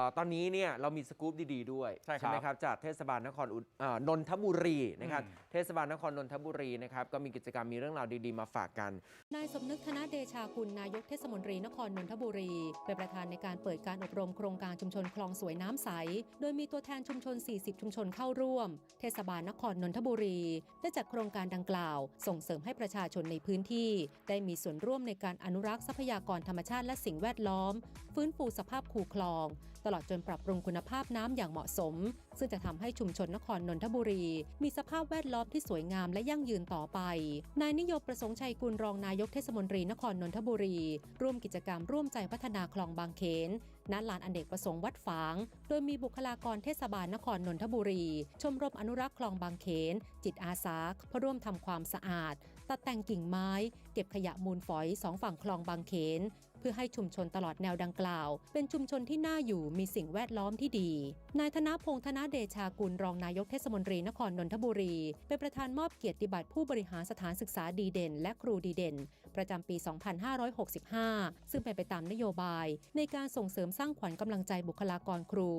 เอ่อตอนนี้เนี่ยเรามีสกู๊ปดี ๆ ด้วยใช่ครับไหมครับจากเทศบาลนครอุดเอ่อนนทบุรีนะครับอืมเทศบาลนครนนทบุรีนะครับก็มีกิจกรรมมีเรื่องราวดีๆมาฝากกัน นายสมนึกธนเดชากุลนายกเทศมนตรีนครนนทบุรี เป็นประธานในการเปิดการอบรมโครงการชุมชนคลองสวยน้ำใส โดยมีตัวแทนชุมชน 40 ชุมชนเข้าร่วม เทศบาลนครนนทบุรี ได้จัดโครงการดังกล่าว ส่งเสริมให้ประชาชนในพื้นที่ ได้มีส่วนร่วมในการอนุรักษ์ทรัพยากรธรรมชาติและสิ่งแวดล้อม ฟื้นฟูสภาพคูคลองตลอดจนปรับปรุงคุณภาพน้ำอย่างเหมาะสม ซึ่งจะทำให้ชุมชนนครนนทบุรี มีสภาพแวดล้อมที่สวยงามและยั่งยืนต่อไป นายนิยมประสงค์ชัยกุลรองนายกเทศมนตรีนครนนทบุรี ร่วมกิจกรรมร่วมใจพัฒนาคลองบางเขนณลานอเนกประสงค์วัดฝาง โดยมีบุคลากรเทศบาลนครนนทบุรี ชมรมอนุรักษ์คลองบางเขน จิตอาสาเพื่อร่วมทำความสะอาด ตัดแต่งกิ่งไม้ เก็บขยะมูลฝอยสองฝั่งคลองบางเขน เพื่อให้ชุมชนตลอดแนวดังกล่าว เป็นชุมชนที่น่าอยู่มีสิ่งแวดล้อมที่ดี นายธนพงษ์ธนเดชากุลรองนายกเทศมนตรีนครนนทบุรี เป็นประธานมอบเกียรติบัตรผู้บริหารสถานศึกษาดีเด่น และครูดีเด่น ประจำปี 2565 ซึ่งเป็นไปตามนโยบาย ในการส่งเสริมสร้างขวัญกำลังใจบุคลากรครู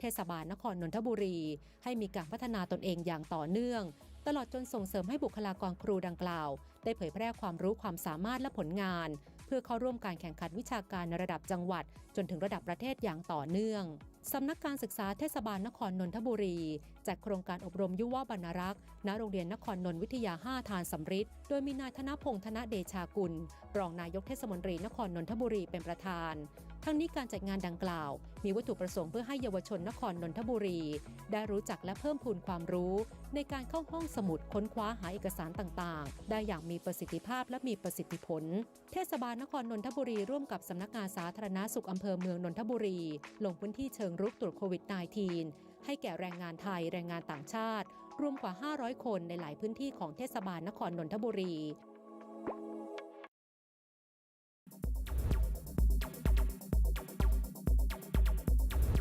เทศบาลนครนนทบุรี ให้มีการพัฒนาตนเองอย่างต่อเนื่องตลอดจนส่งเสริมให้บุคลากรครูดังกล่าว ได้เผยแพร่ความรู้ความสามารถและผลงาน เพื่อเข้าร่วมการแข่งขันวิชาการในระดับจังหวัด จนถึงระดับประเทศอย่างต่อเนื่องสำนักการศึกษาเทศบาลนครนนทบุรีจัดโครงการอบรมยุวบรรณรักษ์ณโรงเรียนนครนนทวิทยา 5 ทานสำริดโดยมีนายธนพงษ์ธนเดชากุล รองนายกเทศมนตรีนครนนทบุรีเป็นประธาน ทั้งนี้การจัดงานดังกล่าว มีวัตถุประสงค์เพื่อให้เยาวชนนครนนทบุรี ได้รู้จักและเพิ่มพูนความรู้ ในการเข้าห้องสมุดค้นคว้าหาเอกสารต่างๆ ได้อย่างมีประสิทธิภาพและมีประสิทธิผล เทศบาลนครนนทบุรีร่วมกับสำนักงานสาธารณาสุขอำเภอเมืองนนทบุรี ลงพื้นที่เชิงงรุกตรวจโควิด -19 ให้แก่แรงงานไทยแรงงานต่างชาติ รวมกว่า 500 คนในหลายพื้นที่ของเทศบาลนครนนทบุรี